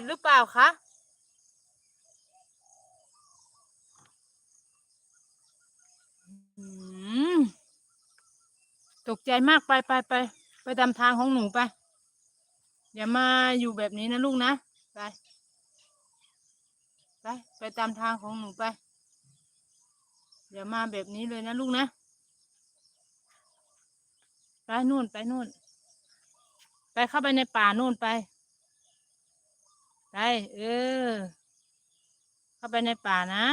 ดหรือเปล่าคะตกใจมากไปไปไปไปตามทางของหนูไป อย่ามาอยู่แบบนี้นะลูกนะ ไป ไป ไปตามทางของหนูไป อย่ามาแบบนี้เลยนะลูกนะ ไปนู่นไปนู่น ไปเข้าไปในป่านู่นไป ไปเออ เข้าไปในป่านะ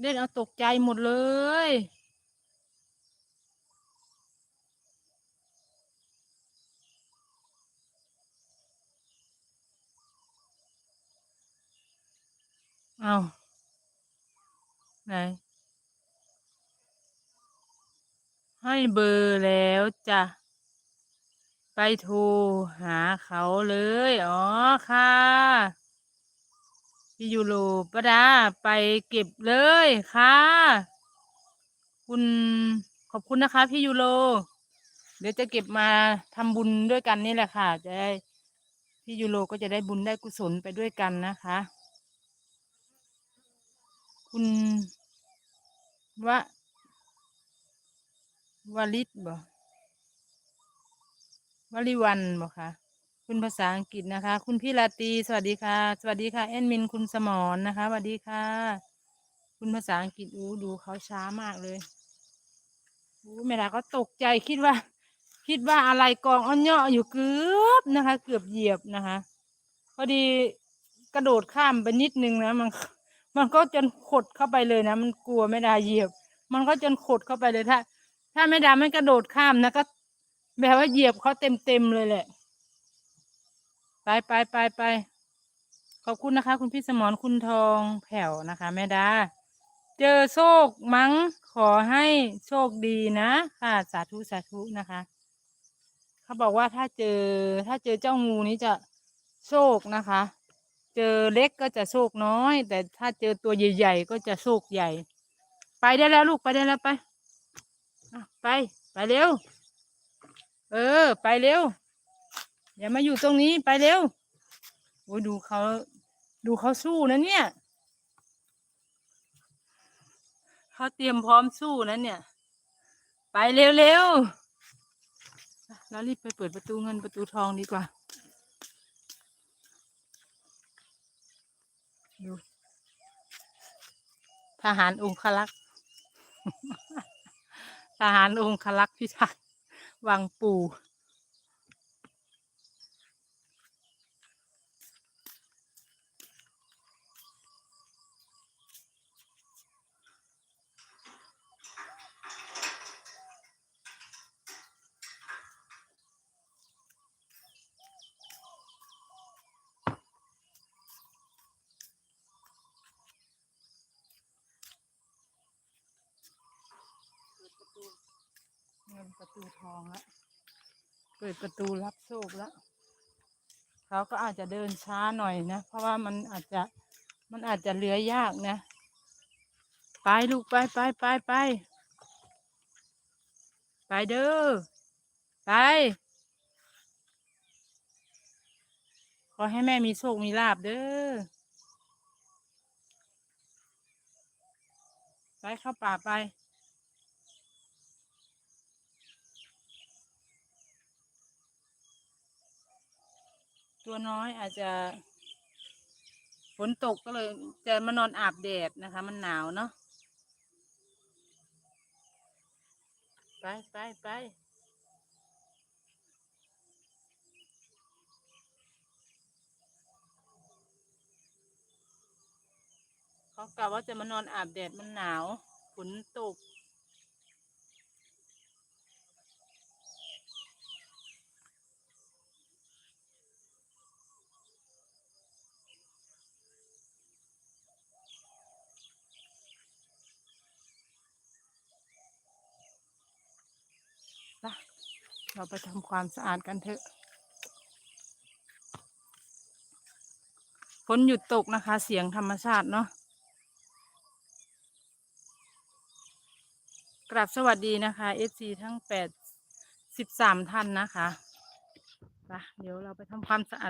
เล่นเอาตกใจหมดเลย เอาไหนให้เบอร์แล้วจ้ะ ไปโทรหาเขาเลย อ๋อค่ะพี่ยูโรปดาไปเก็บเลยค่ะ คุณขอบคุณนะคะพี่ยูโร เดี๋ยวจะเก็บมาทำบุญด้วยกันนี่แหละค่ะ จะได้พี่ยูโรก็จะได้บุญได้กุศลไปด้วยกันนะคะ คุณวะวลิตบ่ วลิวันบ่คะคุณภาษาอังกฤษนะคะ คุณพี่ลาตีสวัสดีค่ะ สวัสดีค่ะแอดมินคุณสมรนนะคะสวัสดีค่ะ คุณภาษาอังกฤษอู้ดูเขาช้ามากเลยอู้เมดาก็ตกใจคิดว่า คิดว่าอะไรกองอ้อนเนาะอยู่เกือบนะคะ เกือบเหยียบนะคะ พอดีกระโดดข้ามไปนิดนึงนะมันมันก็จนขดเข้าไปเลยนะ มันกลัวไม่ได้เหยียบ มันก็จนขดเข้าไปเลยถ้า ถ้าไม่ดาไม่กระโดดข้ามนะก็ แบบว่าเหยียบเขาเต็มเต็มๆเลยแหละ ไปไปไปไปขอบคุณนะคะ คุณพี่สมรคุณทองแผ่วนะคะ แม่ดา เจอโชคมั้งขอให้โชคดีนะ ค่ะ สาธุสาธุนะคะ เขาบอกว่าถ้าเจอ ถ้าเจอเจ้างูนี้จะโชคนะคะ เจอเล็กก็จะโชคน้อย แต่ถ้าเจอตัวใหญ่ๆก็จะโชคใหญ่ ไปได้แล้วลูกไปได้แล้วไปไป ไปเร็ว เออ ไปเร็ว อย่ามาอยู่ตรงนี้ไปเร็วโอ้ยดูเขาดูเขาสู้นะเนี่ยเขาเตรียมพร้อมสู้นะเนี่ย ไปเร็วเร็วรารีบไปเปิดประตูเงินประตูทองดีกว่าดูทหารองคลักษ์ ทหารองคลักษ์พิทักษ์ วังปู่ ตูทองแล้วเปิดประตูรับโชคแล้วเขาก็อาจจะเดินช้าหน่อยนะ เพราะว่ามันอาจจะมันอาจจะเลื้อยยากนะ ไปลูกไปไปไปไปไปเด้อไปขอให้แม่มีโชคมีลาบเด้อไปเข้าป่าไป ตัวน้อยอาจจะฝนตกก็เลยจะมานอนอาบแดดนะคะ มันหนาวเนาะไปไปไปเขากล่าวว่าจะมานอนอาบแดดมันหนาวฝนตก เราไปทำความสะอาดกันเถอะฝนหยุดตกนะคะ เสียงธรรมชาติเนาะกราบสวัสดีนะคะ FC ทั้งแปดสิบสามท่านนะคะไปเดี๋ยวเราไปทำความสะอาด